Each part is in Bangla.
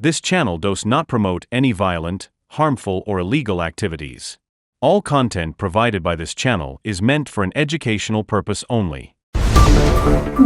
This channel does not promote any violent, harmful, or illegal activities. All content provided by this channel is meant for an educational purpose only.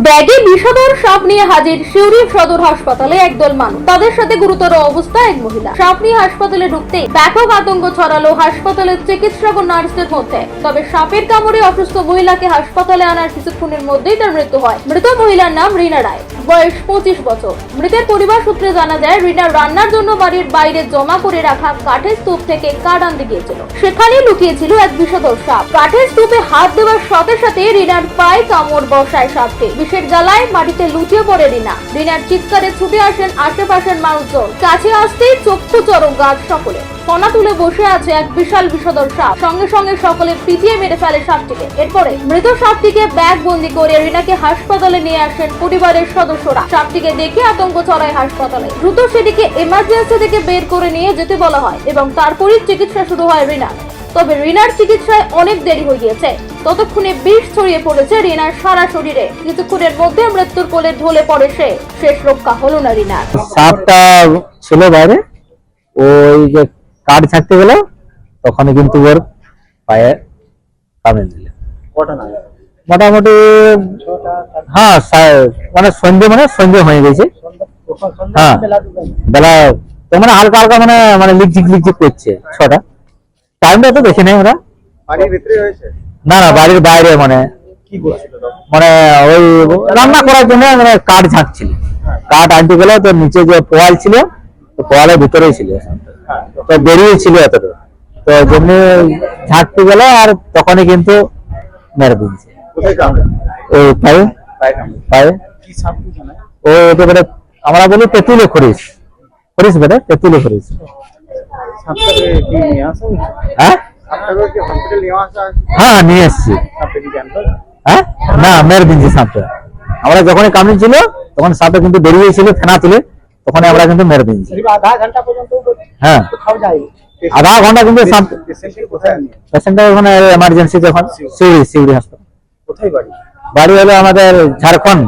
ব্যাগে বিষধর সাপ নিয়ে হাজির শিউরি সদর হাসপাতালে একদল মানুষ তাদের সাথে গুরুতর অবস্থায় এক মহিলা সাপ নিয়ে হাসপাতালে ঢুকতে ব্যাপক আতঙ্ক ছড়ালো হাসপাতালের চিকিৎসক ও নার্সদের মধ্যে তবে সাপের কামড়ে অসুস্থ মহিলাকে হাসপাতালে আনার কিছুক্ষণের মধ্যেই তার মৃত্যু হয় মৃত মহিলার নাম রিনা রায় বয়স পঁচিশ বছর। মৃতের পরিবার সূত্রে জানা যায়, রিনা রান্নার জন্য বাড়ির বাইরে জমা করে রাখা কাঠের স্তূপ থেকে কাঠ আনতে গিয়েছিল সেখানে লুকিয়েছিল এক বিষধর সাপ। কাঠের স্তূপে হাত দেওয়ার সাথে সাথে রিনার পায়ে কামড় বসায় সাপটি। বিষের জ্বালায় মাটিতে লুটিয়ে পড়ে রিনা। রিনার চিৎকারে ছুটে আসেন আশেপাশের মানুষজন। কাছে আসতেই চক্ষু চরক গাছ সকলে। ফনা তুলে বসে আছে এক বিশাল বিষধর সাপ। সঙ্গে সঙ্গে সকলে পিটিয়ে মেরে ফেলে সাপটিকে। এরপরে মৃত সাপটিকে ব্যাগ বন্দি করে রিনাকে হাসপাতালে নিয়ে আসেন পরিবারের সদস্যরা। সাপটিকে দেখে আতঙ্ক ছড়ায় হাসপাতালে। দ্রুত সেটিকে এমার্জেন্সি থেকে বের করে নিয়ে যেতে বলা হয় এবং তারপরই চিকিৎসা শুরু হয় রিনার। তবে রিনার চিকিৎসায় অনেক দেরি হয়ে গিয়েছে। ততক্ষণে বিষ ছড়িয়ে পড়েছে রিনার সারা শরীরে। কিছুক্ষণের মধ্যে মৃত্যুর কোলে ঢলে পড়ে সে। শেষ রক্ষা হলো না রিনার। সাপটা ছিল বাইরে। ওই যে কাঠ ছাড়তে গেল তখন কিন্তু ওর পায়ে কামড়ে দিল। মোটামুটি হ্যাঁ মানে সন্ধ্যে মানে সন্ধ্যে হয়ে গেছে। হ্যাঁ বেলা তো মানে হালকা হালকা মানে মানে লিকঝিক লিকঝিক করছে ছটা। টাইমটা তো দেখে নেই ওরা। বাড়ির ভিতরে হয়েছে? না না বাড়ির বাইরে মানে। মানে ওই রান্না করার জন্য মানে কাঠ ঝাঁকছিল। কাঠ আনতে গেলে তো নিচে যে পোয়াল ছিল তো পোয়ালের ভিতরেই ছিল। হ্যাঁ তো বেরিয়ে ছিল এতটা তো যেমনি ঝাঁকতে গেল আর তখনই কিন্তু মেরে দিয়েছে। পায়ে? পায়ে সাপ জানায় ও বেটা আমরা বলি তেঁতুলে খরিস খরিস বেটা তেঁতুলে খরিস? হ্যাঁ? হ্যাঁ নিয়ে এসছি। হ্যাঁ? না মেরে দিয়েছে সাপটা। আমরা যখনই কামড়ে ছিল তখন সাপটা কিন্তু বেরিয়েছিল ফেনা তুলে। তখন আমরা কিন্তু মেরে দিয়েছি। আধা ঘণ্টা পর্যন্ত হ্যাঁ। আধা ঘণ্টা কিন্তু পেশেন্টটা ওখানে এমার্জেন্সি যখন সিউড়ি সিউড়ি হাসপাতাল কোথায় বাড়ি? বাড়ি হলো আমাদের ঝাড়খণ্ড।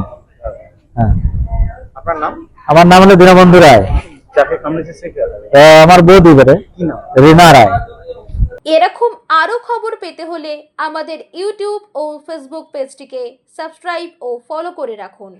হ্যাঁ। আপনার নাম? আমার নাম হলো দীনবন্ধু রায়। আমার বৌদি বেড়ে কি নাম? রিনা রায়। এরকম আরও খবর পেতে হলে আমাদের ইউটিউব ও ফেসবুক পেজটিকে সাবস্ক্রাইব ও ফলো করে রাখুন।